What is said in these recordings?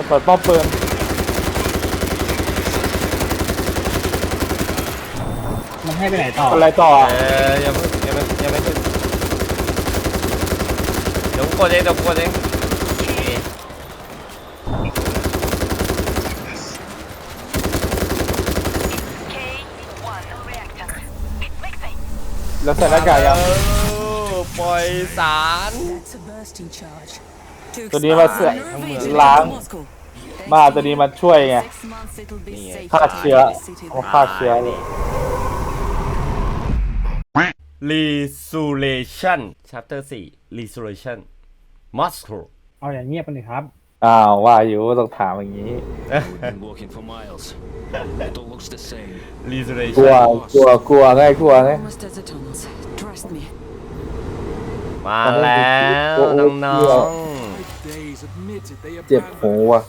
จะเปิดป้อมปืนมันให้ไปไหนต่ออะไรต่อเออยังไม่ยังไม่ยังไม่ขึ้นเดี๋ยวกูกดเองเดี๋ยวกูกดเองนี่ K1 reactor. Mixing. แล้วใส่หน้ากากยัง เออปล่อยสาร That's a bursting charge. To ตัวนี้มาเสือก expand ล้าง Moscow. มาตัวนี้มาช่วยไง Six months it'll be Yeah. safe ฆ่าเชื้อ in the city เอา there. ฆ่าเชื้อเลย Resolution Chapter 4 Resolution Moscow เอาอย่างเงียบกันเลยครับ อ้าวว่าอยู่ว่าต้องถามอย่างนี้ We've been walking for miles. It all looks the same. กลัว Resolution กลัวกลัวไงกลัวไง Almost at the tunnels. Trust me. มาแล้วน้อง Days admitted they เจ็บหูว่ะ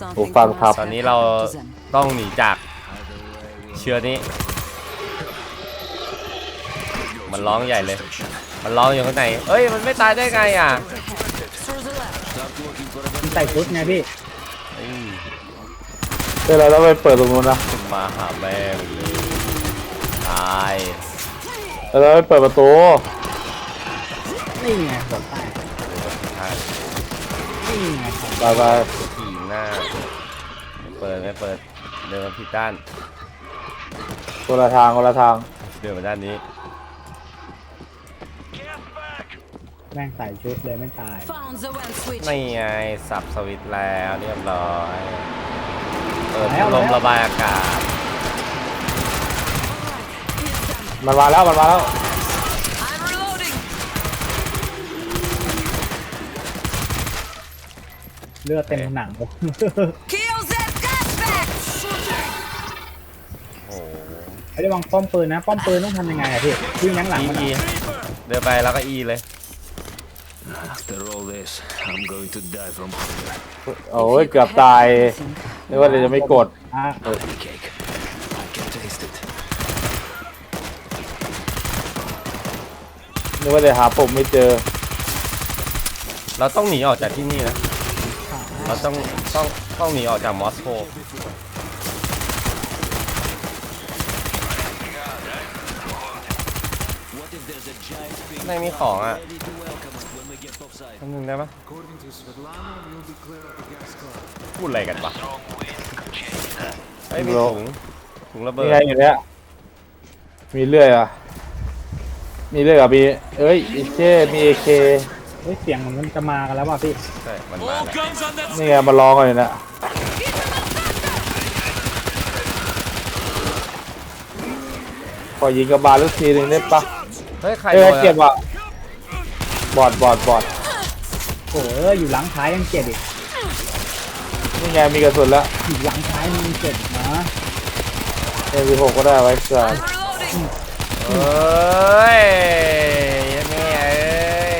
Something ฟังครับๆตอนนี้เราต้องหนีจากเชื้อนี้ มันร้องใหญ่เลย มันร้องอยู่ข้างในเอ้ย มันไม่ตายได้ไงอะ Through the left. Start looking for a มันใส่ชุดไงพี่อืมเดี๋ยวเราต้องไปเปิดตรงนู้นนะมาหาแม่มึงเลยตายแล้วเราไปเปิดประตูนี่ไงหัวแตกใช่ นี่ไงครับไปไปขี่หน้าไม่เปิดไม่เปิด เดินมาผิดด้าน คนละทางคนละทางเดินมาด้านนี้ แม่งใส่ชุดเลยไม่ตาย Found the one switch. นี่ไงสับสวิตช์แล้วเรียบร้อย เปิดแล้วพัดลมแล้วระบายอากาศมันมาแล้วมันมาแล้ว I'm reloading. เลือดเต็มหนังผม Kill that gas back. โอ้โหไม่ได้วางป้อมปืนนะ ป้อมปืนต้องทำยังไงอะพี่วิ่งยั้งหลังอีมันอีอะเดินไปแล้วก็อีเลย After all this, I'm going to die from hunger. โอ้ยเกือบตายนึกว่าเดี๋ยวจะไม่กด อะ Cake. I can taste it. นึกว่าเดี๋ยวหาปุ่มไม่เจอ เราต้องหนีออกจากที่นี่นะ เราต้องต้องต้องหนีออกจากมอสโก What if there's a giant thing ไม่มีของอะ ready to welcome us when we get topside? ทำนึงได้ปะพูดอะไรกันวะเฮ้ยมีถุงถุงระเบินี่ดไงอยู่เนี้ยมีเลื่อยอะ มีเลื่อยกับมีเอ้ยอีเช่มีเอเค เฮ้ยเสียงมันจะมากันแล้วว่ะพี่ใช่มันมาแล้ว Guns on that นี่ไงมาลองกันอยู่เนะขอยิงกระบาลลูกทีหนึ่งได้ปะเฮ้ยใครเอ้โดยนเก็บอะอะบอดบอดบอดโอ้โหอยู่หลังท้ายยังเจ็บอีกนี่ไงมีกระสุนแล้วอยู่หลังท้ายมันเจ็บนะเอ็มหกก็ได้ไว้ก่อน I'm reloading. เอ้ยยังไง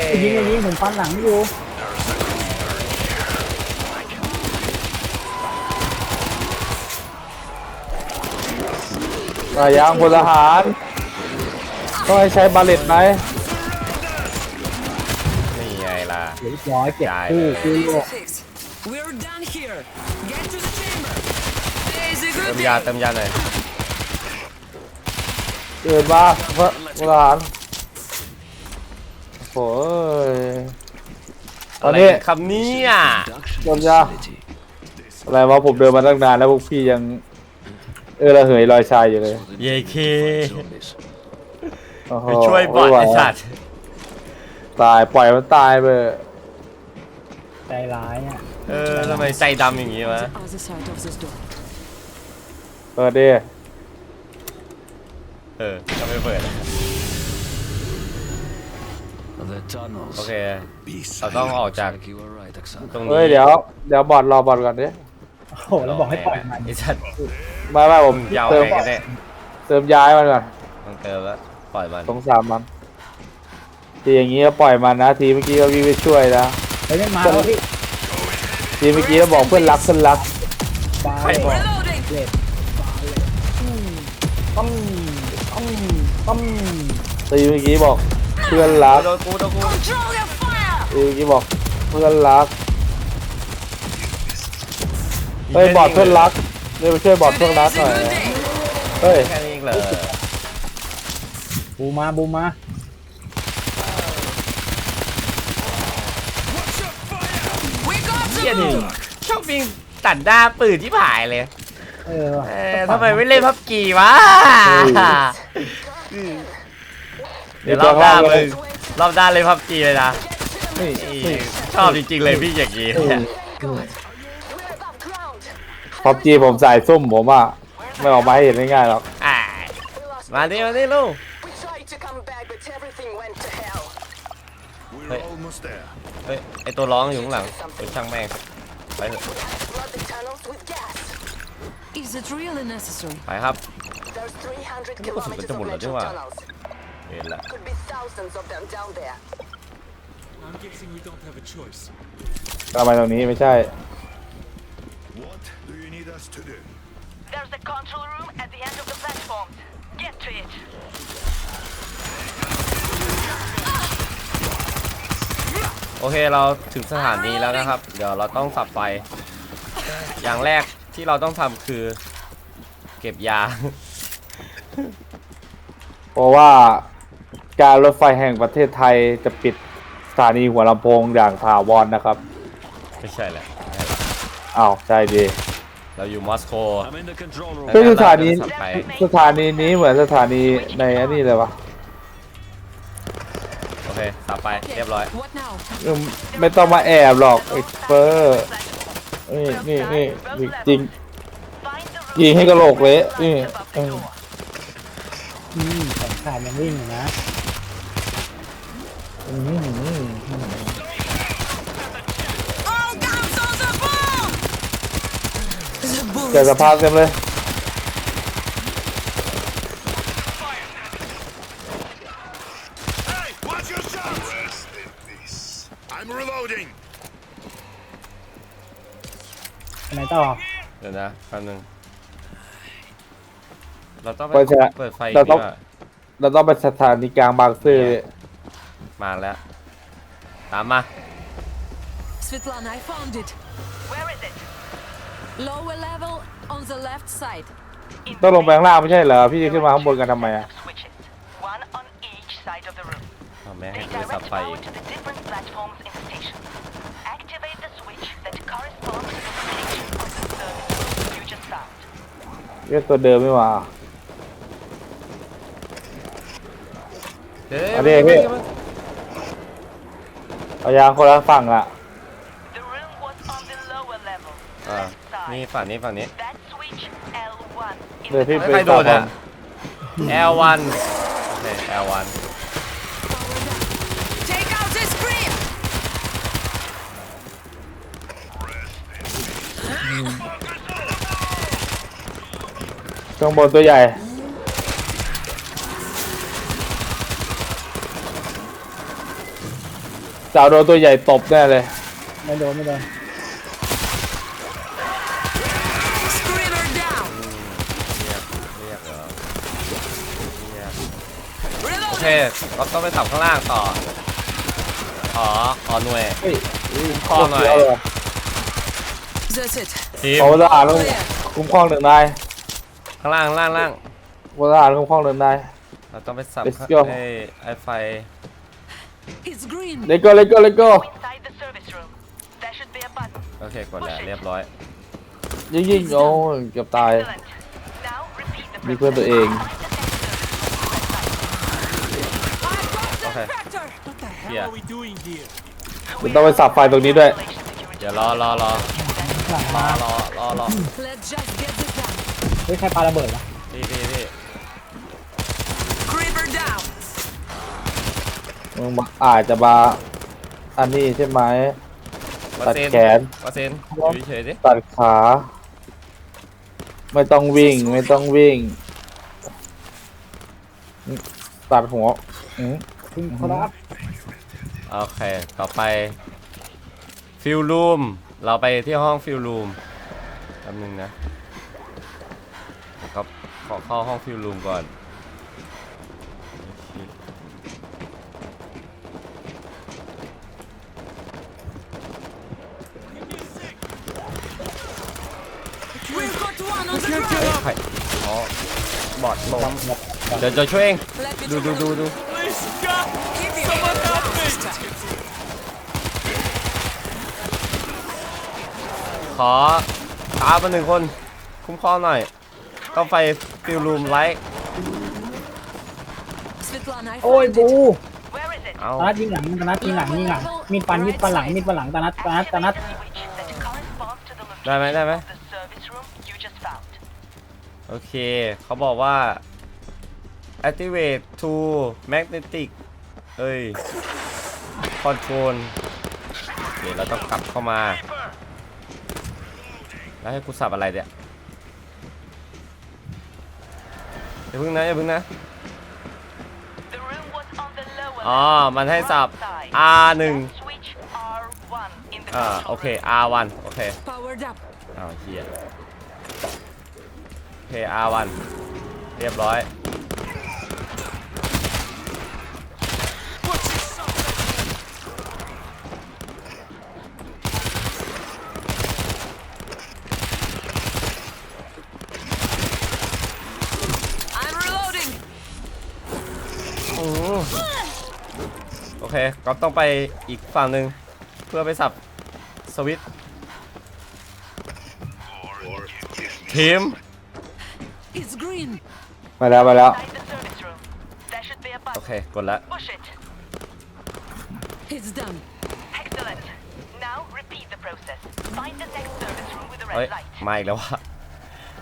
เอ้ ยิง ย อย่างนี้ผม ฟันหลังอยู่มายางพลทหารต้องให้ใช้บาเลตไหมนี่ไงล่ะ เรียบร้อยเก็บได้คู่เลยคู่โลก Fixed. We're done here. Get to the chamber. Today's a เติ good มยา day. เติมยาหน่อย เกิดมาพระพลทหาร โอ้ยตออะนไรนี้คำนี้โดนยาอะไรวะผมเดินมาตั้งนานแล้วพวกพี่ยัง เออระเหยลอยชายอยู่เลยเยเค zombies. โอ้โหไปช่วยบอดม่หไอสัตว์ตายปล่อยมันตายไปเถอะใจร้ายอะเออทำไมใจดำอย่างงี้วะ The other side of this door. เปิดดิเออทำไมเปิด The tunnels. โอเค เราต้องออกจาก Like you were right, Oksana. ตรงเฮ้ยนี้เดี๋ยวเดี๋ยวบอดรอบอดก่อนดิโอ้โหแล้วบอกให้ปล่อยมันไอสัตว์ไม่ไม่ผมยาวเติมไงกันเนี่ยเติมย้ายมันก่อนต้องเติมแล้วปล่อยมันสงสารมันทีอย่างงี้ก็ปล่อยมันนะ ทีเมื่อกี้ก็วิ่งไปช่วยนะเฮ้ยมันมาแล้วพี่ทีเมื่อกี้ก็บอกเพื่อนรักเพื่อนรักบาใครเลบอกต Reloading. เลตบาเลตอืมต้องต้องต้องทีเมื่อกี้บอกเพื่อนรักโดนกูโดนกู Control your fire. ทีเมื่อกี้บอกเพื่อนรักเฮ้ยบอดเพื่อนรักเดี๋ยวไปช่วยบอดเพื่อนรัก Today's หน่ a อย good day. เฮ้ยแค่นี้เองเหรอบูมาบูมา We got เฮีย some ดิ more. ชอบวิ่งตัดหน้าปืนที่ผายเลยเออว่ะเออทำไมไม่เล่นพับกีวะ เดี๋ยวรอบหน้ามึงรอบหน้าเล่นพับกีเลยนะนี่นี่ชอบจริงๆเลยพี่อย่างนี้เนี่ย We're above ground. พับจีผมใส่ซุ่มผมอะไม่ออกมาให้เห็นง่ายๆหรอกอ่า We lost. มาดิมาดิลูก We tried to come back, but everything went to hell. We're Hey. almost there. เฮ้ยไอตัวร้องอยู่ข้างหลังเป็นช่างแม่งไปเถอะ Flood the tunnels with gas. Is it really necessary? ไปครับ There's 300 Ini kok kilometers sebetulnya of mulut metro dia, Wak. tunnels. เห็นละ Could be thousands of them down there. I'm guessing we don't have a choice. ทำไมตรงนี้ไม่ใช่ What do you need us to do? There's a control room at the end of the platform. Get to it. โอเคเราถึงสถานีแล้วนะครับ เดี๋ยวเราต้องสับไฟ อย่างแรกที่เราต้องทำคือ เก็บยา เพราะว่า การรถไฟแห่งประเทศไทยจะปิดสถานีหัวลำโพงอย่างถาวรนะครับไม่ใช่แหละ อ้าวใช่ดี เราอยู่มอสโก I'm in the control room. เฮ้ยสถานีสับไป สถานีนี้เหมือนสถานีในอันนี้เลยวะโอเคสับไปเรียบร้อย What now? อืมไม่ต้องมาแอบหรอกไอ้เปอร์นี่นี่นี่จริง Find the room ยิงให้กระโหลกเละนี่ above เอ the อ door. อืมแขนขาดยังวิ่งอยู่นะ อืมอืม All guns on the boom! The เจอ bullets สภาพเต็มเลย Hey, watch your shots! I'm reloading. ไปไหนต่อเดี๋ยวนะแป๊บนึงเราต้องไปเปิดใช่ไหมเปิดไฟอีกเราต้องดีกว่าเราต้องไปสถานีกลางบางซื่อ มาแล้ว ตามมา Svetlana, I found it. Where is it? Lower level on the left side. In ต้องล the งไปข้างล่างไม่ใช่เหรอ พี่จะขึ้นมาข้างบนกันทำไมอะ switches. One on each side of the room. เอาแม่ง They ให้ดูสับ direct ไฟอี power ก to the different platforms in the station. Activate the switch that corresponds to the location of the service room you just found. เรียกตัวเดิมไม่มาเดี๋ยวอันนี้พี่ เอายางคนละฝั่งอะ The room was on the lower level, อ่า left นี่ side. ฝั่งนี้ฝั่งนี้ That switch L1 in เดี๋ยว the พี่เฮ้ยไปใครโดต่อนอะ L1 โอเค L1 Take out the screen! ข้างบนตัวใหญ่ สาวโดนตัวใหญ่ตบแน่เลย ไม่โดนไม่โดน Screamer down! เรียกเรียกเหรอเรียกโอเค Reloading! เราต้องไปสับข้างล่างต่อ ขอ ขอหน่วย เฮ้ยขอหน่อยเดี๋วเลย That's it. ทีมเอาทหารลงคุ้มครองหนึ่งนายข้างล่างข้างล่างข้างล่างเอาทหารคุ้มครองหนึ่งนาย เราต้องไปสับ Let's go ไอ้ไอ้ไฟ It's green. เลโก้เลโก้เลโก้ inside the service room. There should be a button. โอเคกดแล้วเรียบร้อย ยิงยิงโอ้ยเกือบตาย Excellent. Now repeat the มีเพื่อนตัวเอง โอเค Tractor! What the hell Yeah. are we doing here? เดี๋ยวต้องไปสับไฟตรงนี้ด้วย เดี๋ยวรอรอรอหลังรอมารอรอรอ Let's just get this done. เฮ้ยใครปาระเบิดวะ พี่พี่พี่ Creeper down! มึงมาอาจจะมาอันนี้ใช่ไหมวาตัดเซนแขน วาเซนอยู่เฉยๆดิตัดขา ไม่ต้องวิ่ง ไม่ต้องวิ่ง ตัดหัวอืมคุณครับโอเค ต่อไปฟิลรูมเราไปที่ห้องฟิลรูมแป๊บนึงนะครับขอเข้าห้องฟิลรูมก่อน Got one on the ground. ใครอ๋อบอดลงเดี๋ยวจะช่วยเอง Let me ดู take ดู a ดู look. ดู Give me a blast. ขอตามมาหนึ่งคน คุ้มครองหน่อย ต้องไฟฟิลลูมไลท์ Svetlana, I โอ้ย found บู it. Where is it? เอาตานัดยิงหลังตานัดยิงหลังยิงหลังมีดฟันมีดฟันหลังมีดฟันหลังตานัดตานัดตานัด Activate the switch that corresponds to the ได้ไหม location ได้ไหม โอเค เขาบอกว่า activate to magnetic เอ้ย control โอเคเราต้องกลับเข้ามา แล้วให้กูสับอะไรเนี่ยอย่าพึ่งนะอย่าพึ่งนะ The room was on the lower อ๋อ left มันให้สับ side. R1 Left switch R1 in the อ่า control โอเค room. R1 โอเค Powered up. อ้าวเฮีย โอเค R1 เรียบร้อย I'm reloading. อืมโอเคก็ต้องไปอีกฝั่งหนึ่งเพื่อไปสับสวิตช์ทีม It's green. มาแล้วมาแล้ว Inside the service room. There should be a โอ button. เค กดแล้ว Push it. It's done. Excellent. Now repeat the process. Find the next service room with the เฮ้ย red light. มาอีกแล้ววะ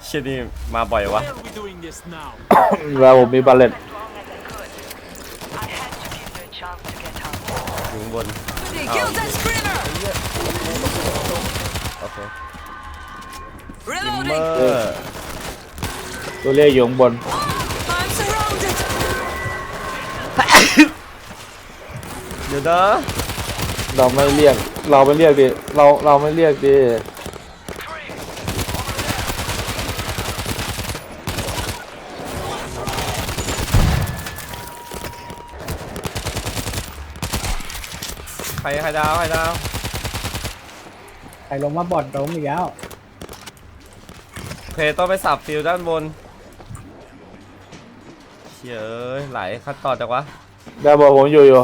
เชี่ยนี่มาบ่อยวะ Why are we doing this now? แล้วผมมีบาเลต As long as I could. I had to give you a chance to get out. อยู่ข้างบน They killed that screamer. โอเคเม Reloading. อร์ตัวเรียกอยู่ข้างบน I'm surrounded. เดี๋ยวนะเราไม่เรียก เราไม่เรียกดิ เราเราไม่เรียกดิ ใครใครดาวใครดาวใครลงมาบอดล้มอีกแล้วโอเคต้องไปสับฟิลด้านบน เชี่ยเอ้ยไหลขั้นตอนจากวะได้บอกผมอยู่อยู่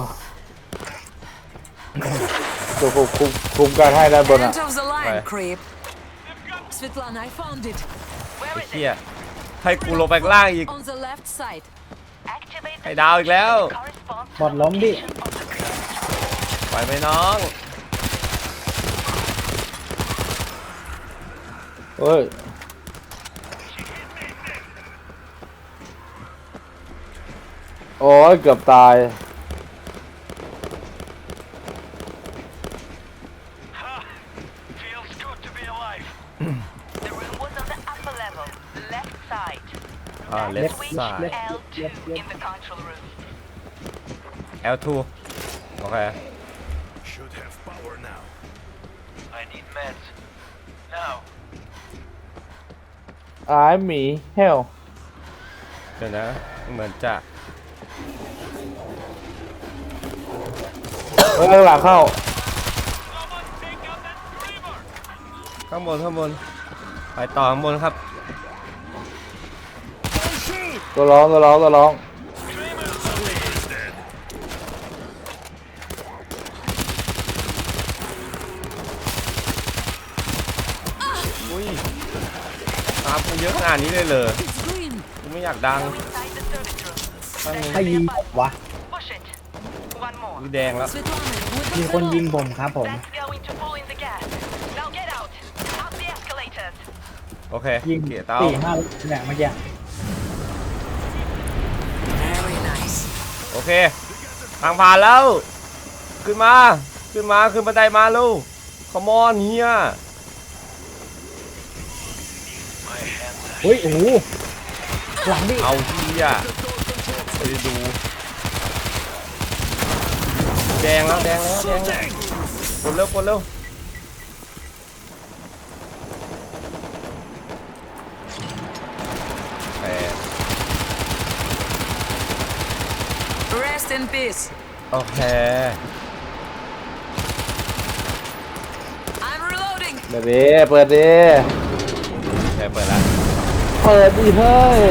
ตัวคุมคุมคุมการให้ด้านบนอะ End of the line, Right. creep. Svetlana, I found it. Where ไอ้ is เหี้ย it? ให้กูลงไปข้างล่างอีก On the left side. Activate ไอ้ the ดาวอีกแล้ว switch that corresponds to บอด the ล้มดิ location of the service ไหวไหมน้องเฮ้ย โอ้ยเกือบตาย Feels good to be alive. the room was on the upper level, left side. อ่า That's left switch side L2 in the control room. L2 โอเค Should have power now. I need meds. Now. ไอ้หมีเฮลเดี๋ยวนะ เหมือนจะ เฮ้ยข้างหลังเข้า ข้างบนข้างบนไปต่อข้างบนครับ ตัวร้องตัวร้องตัวร้องอุ้ยตามกูเยอะขนาดนี้เลยเหรอ It's green. กูไม่อยากดังตั้งนึงใครยิงวะ One more. กูแดงแล้ว Svetlana, with มี the คนยิง fellow. ผมครับผม That's going to pull in the gas. Now get out. Up the escalators. โอเคยิงเกียร์เต้าสี่ห้าเนี่ยเมื่อกี้ Very nice. โอเค ทางผ่านแล้ว ขึ้นมา ขึ้นมา ขึ้นบันไดมาลูกขมอนเฮียเฮ้ยโอ้โหหลังดิเอาเฮียไปดูแดงแล้วแดงแล้วแดงแล้วกดเร็วกดเร็วแปด Rest in peace. โอเค I'm reloading. เดี๋ยวดิเปิดดิ โอเคเปิดแล้วเปิดดิเฮ้ย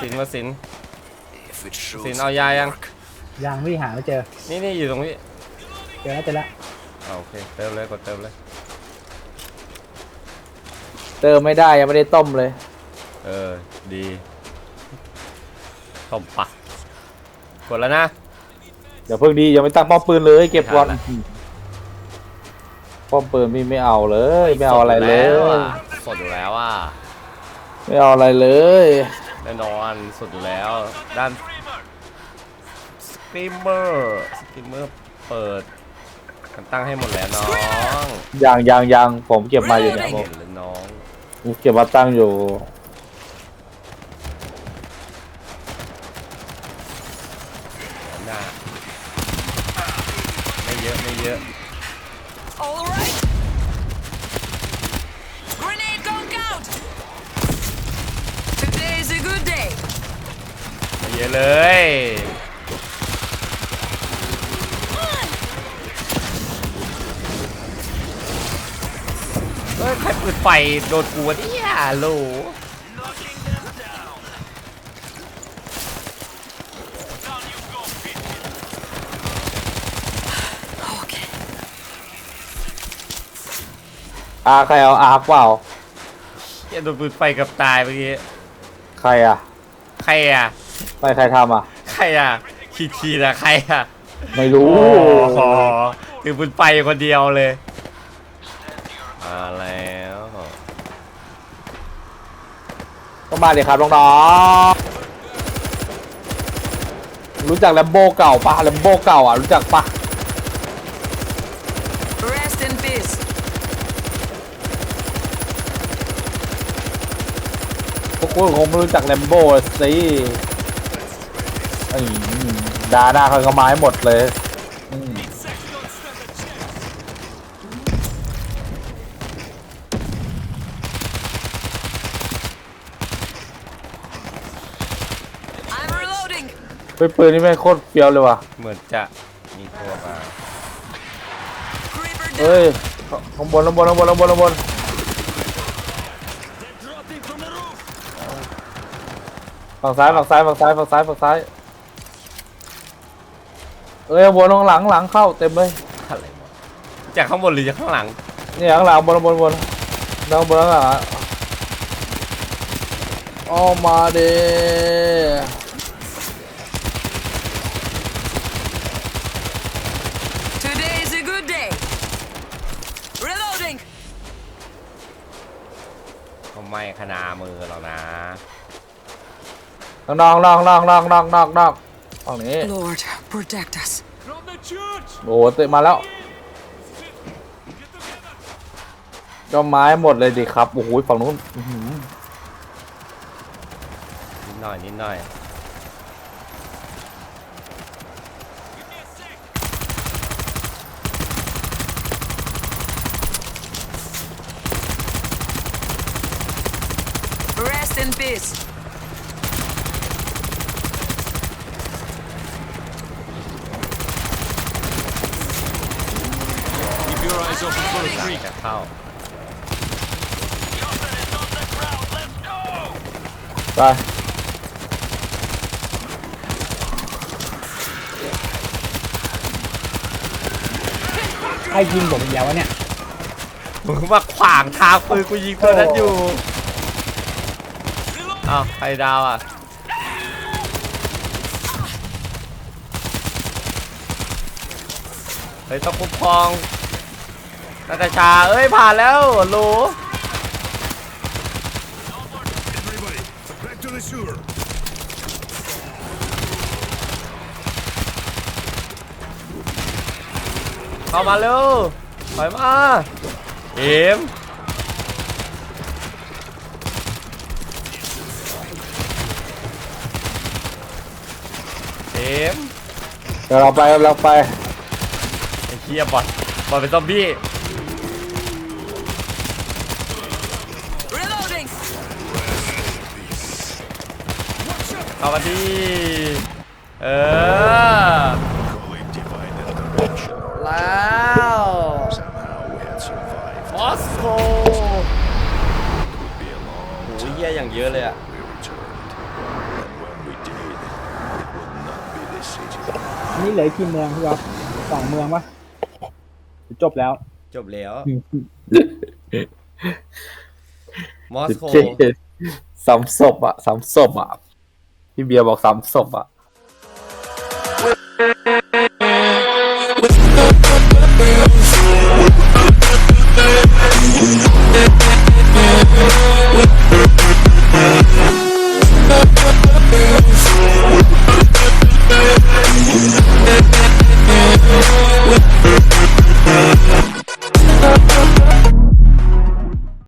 สินมาสิน If it shoots, สินเอายายังยังพี่หาไม่เจอ นี่นี่อยู่ตรงนี้เจอแล้วเจอแล้วอ่าโอเคเติมเลยกดเติมเลย เติมไม่ได้ยังไม่ได้ต้มเลย เออ ดีต้มปะกดแล้วนะ เดี๋ยวเพิ่งดียังไม่ตั้งป้อมปืนเลยเก็บก่อนไม่ทันละ ป้อมปืนพี่ไม่เอาเลย ไม่เอาอะไรเลย สดอยู่แล้วอะ ไม่เอาอะไรเลย แน่นอนสดอยู่แล้ว ด้านสกรีมเมอร์สกรีมเมอร์เปิดกันตั้งให้หมดแล้วน้องยังยังยังผมเก็บมาอยู่เนี่ยผเห็มนเลยน้องผมเก็บมาตั้งอยู่ หน้าไม่เยอะไม่เยอะ All right. Grenade gonk out. Today's a good day. ไม่ เยอะเลยเฮ้ยใครเปิดไฟโดนกูวะเนี่ยโหล Knocking them down. Down you go, Pete. Okay. อาใครเอาอาร์คเปล่าเหี้ยโดนปืนไฟกับตายเมื่อกี้ ใครอะ ใครอะ ไปใครทำอะ ใครอะขีดขีดอะใครอะไม่รู้ โอ้โหถือปืนไฟคนเดียวเลยมาแล้วก็มาดิครับน้องๆรู้จักแลมโบเก่าปะแลมโบเก่าอะรู้จักปะ Rest in peace. พวกคุณคงไม่รู้จักแลมโบสิ ไอ้ดาหน้าเขาก็ไม้หมดเลยอืม I'm reloading. เฮ้ยปืนนี่แม่งโคตรเฟี้ยวเลยว่ะ เหมือนจะมีตัวมา Creeper down. เฮ้ยข้างบนข้างบนข้างบนข้างบนข้างบนฝั่งซ้ายฝั่งซ้ายฝั่งซ้ายฝั่งซ้ายฝั่งซ้าย เอ้ยข้างบนข้างหลังหลังเข้าเต็มเลยอะไรวะจากข้างบนหรือจากข้างหลังนี่ข้างหลังบนข้างบนข้างบนข้างบนข้างหลังอะเออกมาเด้ Today's a good day. Reloading. ก็ไม่ขนามือหรอกนะข้างนอกข้างนอกข้างนอกข้างนอกข้างนอกข้างนอกข้างนอกฝั่งนี้ Lord, protect us. From the church! โอ้โหเตะมาแล้ว ก็ไม้หมดเลยดิครับ โอ้โหฝั่งนู้นอื้อหือนิดหน่อยนิดหน่อย Rest in peace. For a creep. จะเข้า Johnson is on the ground. Let's go. ไป ใครยิงผมอีกแล้ววะเนี่ย มึงมาขวางทางปืนกูยิงตัวนั้นอยู่ อ้าวใครดาวอะ เฮ้ยต้องคุ้มครอง นาตาชา เอ้ย ผ่านแล้วโหล Everybody, back to the sewer. เข้ามาเร็วถอยมาเอ็มเอ็มเดี๋ยวเราไปเราไปไอ้เหี้ยบอลบอลเป็นซอมบี้ เข้ามาดีเออ แล้วฟอสโคโอ้ยเหี้ยอย่างเยอะเลยอะนี่เหลือกี่เมืองพี่ครับสองเมืองปะหรือจบแล้ว จบแล้ว มอสโกซ้ำศพอะซ้ำศพอะ พี่เบียร์บอกสามศพอะ